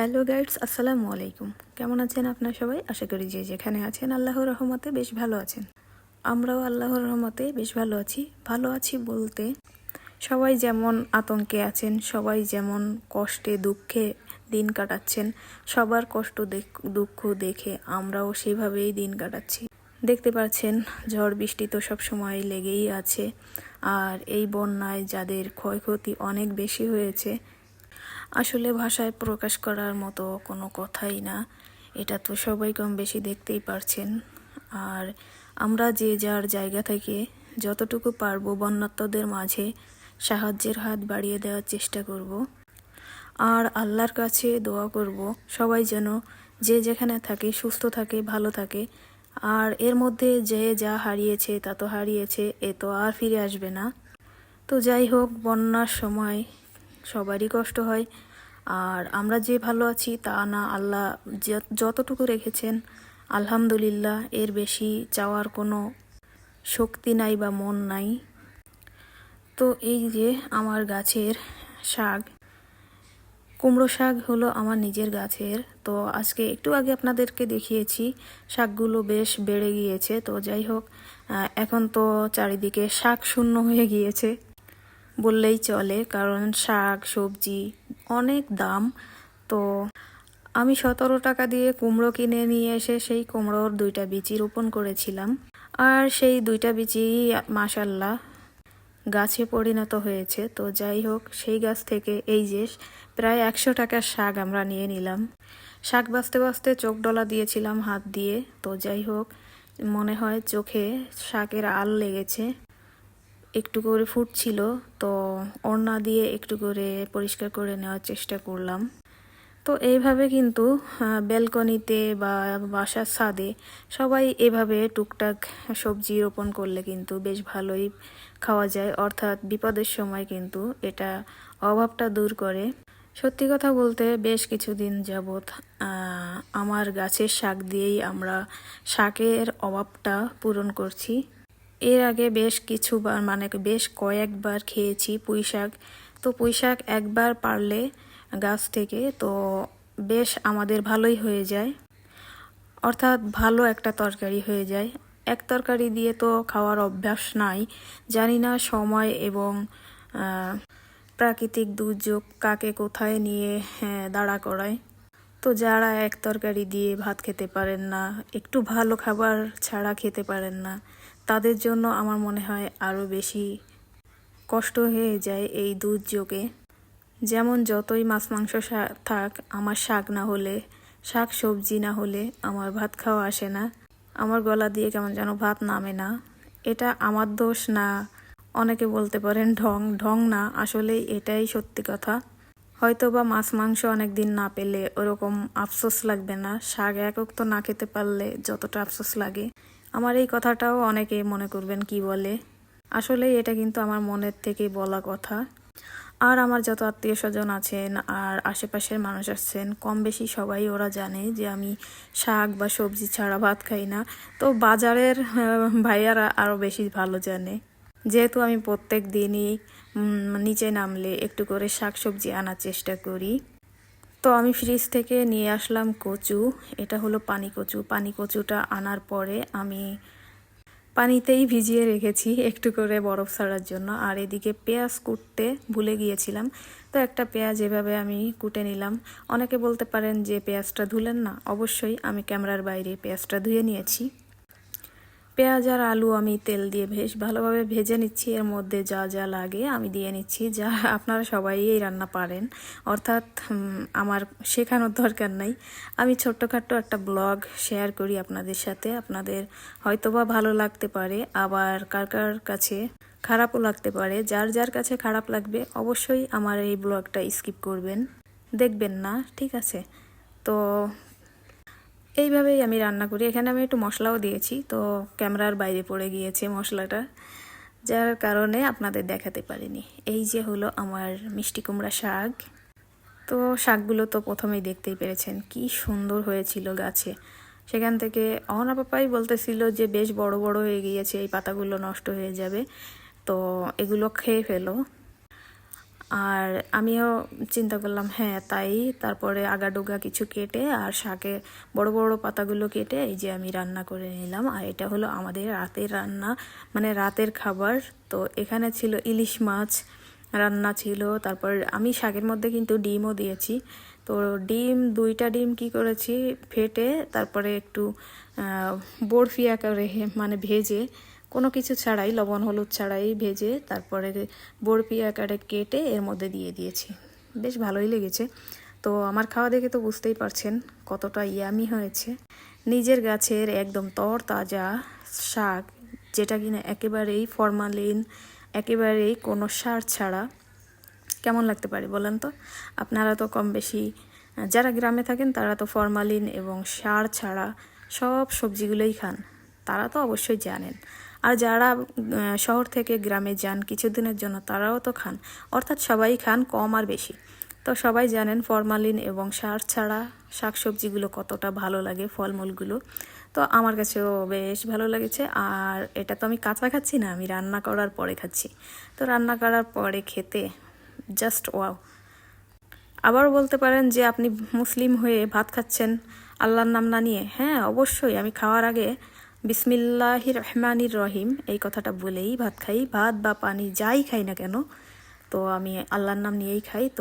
Hello guides, আসসালামু আলাইকুম। কেমন আছেন আপনার সবাই? আশা করি যে যেখানে আছেন আল্লাহর রহমতে বেশ ভালো আছেন। আমরাও আল্লাহর রহমতে বেশ ভালো আছি। ভালো আছি বলতে সবাই যেমন আতঙ্কে আছেন, সবাই যেমন কষ্টে, দুঃখে দিন কাটাচ্ছেন, সবার কষ্ট দেখ- দুঃখ আমরাও সেভাবেই দিন কাটাচ্ছি। দেখতে পাচ্ছেন, ঝড় বৃষ্টি তো সব সময় লেগেই আছে। আর এই বন্যায় যাদের ক্ষয়ক্ষতি অনেক বেশি হয়েছে আসলে ভাষায় প্রকাশ করার মতো কোনো কথাই না। এটা তো সবাই কম বেশি দেখতেই পারছেন। আর আমরা যে যার জায়গা থেকে যতটুকু পারব বন্যাত্মদের মাঝে সাহায্যের হাত বাড়িয়ে দেওয়ার চেষ্টা করব। আর আল্লাহর কাছে দোয়া করব, সবাই যেন যে যেখানে থাকে, সুস্থ থাকে, ভালো থাকে। আর এর মধ্যে যে যা হারিয়েছে তা তো হারিয়েছে, এ তো আর ফিরে আসবে না। তো যাই হোক, বন্যার সময় সবারই কষ্ট হয়। আর আমরা যে ভালো আছি তা না, আল্লাহ যতটুকু রেখেছেন, আলহামদুলিল্লাহ, এর বেশি চাওয়ার কোনো শক্তি নাই বা মন নাই। তো এই যে আমার গাছের শাক, কুমড়ো শাক হলো আমার নিজের গাছের। তো আজকে একটু আগে আপনাদেরকে দেখিয়েছি, শাকগুলো বেশ বেড়ে গিয়েছে। তো যাই হোক এখন তো চারিদিকে শাক শূন্য হয়ে গিয়েছে। বললেই চলে, কারণ শাক, সবজি অনেক দাম। তো আমি সতেরো টাকা দিয়ে কুমড়ো কিনে নিয়ে এসে সেই কুমড়োর দুইটা বিচি রোপণ করেছিলাম। আর সেই দুইটা বিচি মাসাল্লাহ গাছে পরিণত হয়েছে। তো যাই হোক, সেই গাছ থেকে এই যে প্রায় একশো টাকার শাক আমরা নিয়ে নিলাম। শাক বাঁচতে বাঁচতে চোখ ডলা দিয়েছিলাম হাত দিয়ে। তো যাই হোক, মনে হয় চোখে শাকের আল লেগেছে। একটু করে ফুটছিল, তো ওড়না দিয়ে একটু করে পরিষ্কার করে নেওয়ার চেষ্টা করলাম। তো এইভাবে কিন্তু ব্যালকনিতে বা বাসার ছাদে সবাই এভাবে টুকটাক সবজি রোপণ করলে কিন্তু বেশ ভালোই খাওয়া যায়। অর্থাৎ বিপদের সময় কিন্তু এটা অভাবটা দূর করে। সত্যি কথা বলতে বেশ কিছুদিন যাবৎ আমার গাছের শাক দিয়েই আমরা শাকের অভাবটা পূরণ করছি। এর আগে বেশ কিছুবার মানে বেশ কয়েকবার খেয়েছি পুঁই শাক। তো পুঁই শাক একবার পারলে গাছ থেকে, তো বেশ আমাদের ভালোই হয়ে যায়। অর্থাৎ ভালো একটা তরকারি হয়ে যায়। এক তরকারি দিয়ে তো খাওয়ার অভ্যাস নাই। জানি না সময় এবং প্রাকৃতিক দুর্যোগ কাকে কোথায় নিয়ে দাঁড়া করায়। তো যারা এক তরকারি দিয়ে ভাত খেতে পারেন না, একটু ভালো খাবার ছাড়া খেতে পারেন না। তাদের জন্য আমার মনে হয় আরও বেশি কষ্ট হয়ে যায় এই দুর্যোগে। যেমন যতই মাছ, মাংস থাক, আমার শাক না হলে, শাক, সবজি না হলে আমার ভাত খাওয়া আসে না। আমার গলা দিয়ে কেমন যেন ভাত নামে না। এটা আমার দোষ না, অনেকে বলতে পারেন ঢং। ঢং না আসলে এটাই সত্যি কথা। হয়তো বা মাছ, মাংস অনেক দিন না পেলে ওরকম আফসোস লাগবে না। শাক একক তো না খেতে পারলে যতটা আফসোস লাগে। আমার এই কথাটাও অনেকে মনে করবেন কি বলে। আসলে এটা কিন্তু আমার মনের থেকে বলা কথা। আর আমার যত আত্মীয় স্বজন আছেন আর আশেপাশের মানুষ আছেন, কম বেশি সবাই ওরা জানে যে আমি শাক বা সবজি ছাড়া ভাত খাই না। তো বাজারের ভাইয়ারা আরও বেশি ভালো জানে। যেহেতু আমি প্রত্যেক দিনই নিচে নামলে একটু করে শাক সবজি আনার চেষ্টা করি। তো আমি ফ্রিজ থেকে নিয়ে আসলাম কচু। এটা হলো পানি কচু। পানি কচুটা আনার পরে আমি পানিতেই ভিজিয়ে রেখেছি একটু করে বরফ ছাড়ার জন্য। আর এদিকে পেঁয়াজ কুটতে ভুলে গিয়েছিলাম। তো একটা পেঁয়াজ এভাবে আমি কুটে নিলাম। অনেকে বলতে পারেন যে, পেঁয়াজটা ধুলেন না। অবশ্যই আমি ক্যামেরার বাইরে পেঁয়াজটা ধুয়ে নিয়েছি। পেঁয়াজ আর আলু আমি তেল দিয়ে বেশ ভালোভাবে ভেজে নিচ্ছি। এর মধ্যে যা যা লাগে আমি দিয়ে নিচ্ছি, যা আপনারা সবাই এই রান্না পারেন। অর্থাৎ আমার শেখানোর দরকার নাই। আমি ছোট্টখাট্টো একটা ব্লগ শেয়ার করি আপনাদের সাথে। আপনাদের হয়তোবা ভালো লাগতে পারে, আবার কার কার কাছে খারাপও লাগতে পারে। যার যার কাছে খারাপ লাগবে, অবশ্যই আমার এই ব্লগটা স্কিপ করবেন। দেখবেন না, ঠিক আছে? তো এইভাবেই আমি রান্না করি। এখানে আমি একটু মশলাও দিয়েছি, তো ক্যামেরার বাইরে পড়ে গিয়েছে মশলাটা, যার কারণে আপনাদের দেখাতে পারিনি। এই যে হলো আমার মিষ্টি কুমড়া শাক। তো শাকগুলো তো প্রথমেই দেখতেই পেরেছেন, কি সুন্দর হয়েছিল গাছে। সেখান থেকে অহনা পাপাই বলতেছিল যে, বেশ বড় বড় হয়ে গিয়েছে, এই পাতাগুলো নষ্ট হয়ে যাবে। তো এগুলো খেয়ে ফেলো। আর আমিও চিন্তা করলাম হ্যাঁ তাই। তারপরে আগাডোগা কিছু কেটে আর শাকে বড় বড় পাতাগুলো কেটে এই যে আমি রান্না করে নিলাম। আর এটা হলো আমাদের রাতের রান্না মানে রাতের খাবার। তো এখানে ছিল ইলিশ মাছ রান্না ছিল। তারপর আমি শাকের মধ্যে কিন্তু ডিমও দিয়েছি। তো ডিম, দুইটা ডিম কি করেছি, ফেটে তারপরে একটু বরফি আকারে মানে ভেজে কোনো কিছু ছাড়াই, লবণ, হলুদ ছাড়াই ভেজে তারপরে বরফি আকারে কেটে এর মধ্যে দিয়ে দিয়েছি। বেশ ভালোই লেগেছে। তো আমার খাওয়া দেখে তো বুঝতেই পারছেন কতটা ইয়ামি হয়েছে। নিজের গাছের একদম তর তাজা শাক, যেটা কিনা একেবারেই ফরমালিন, একেবারেই কোনো সার ছাড়া। কেমন লাগতে পারে বলেন তো? আপনারা তো কম বেশি, যারা গ্রামে থাকেন তারা তো ফরমালিন এবং সার ছাড়া সব সবজিগুলোই খান। তারা তো অবশ্যই জানেন। আর যারা শহর থেকে গ্রামে যান কিছুদিনের জন্য তারাও তো খান। অর্থাৎ সবাই খান কম আর বেশি। তো সবাই জানেন ফরমালিন এবং সার ছাড়া শাকসবজিগুলো কতটা ভালো লাগে, ফলমূলগুলো। তো আমার কাছেও বেশ ভালো লেগেছে। আর এটা তো আমি কাঁচা খাচ্ছি না, আমি রান্না করার পরে খাচ্ছি। তো রান্না করার পরে খেতে জাস্ট ওয়াও আবারও বলতে পারেন যে আপনি মুসলিম হয়ে ভাত খাচ্ছেন আল্লাহর নাম না নিয়ে? হ্যাঁ অবশ্যই। আমি খাওয়ার আগে বিসমিল্লাহির রহমানির রহিম এই কথাটা বলেই ভাত খাই। ভাত বা পানি যাই খাই না কেন, তো আমি আল্লাহর নাম নিয়েই খাই। তো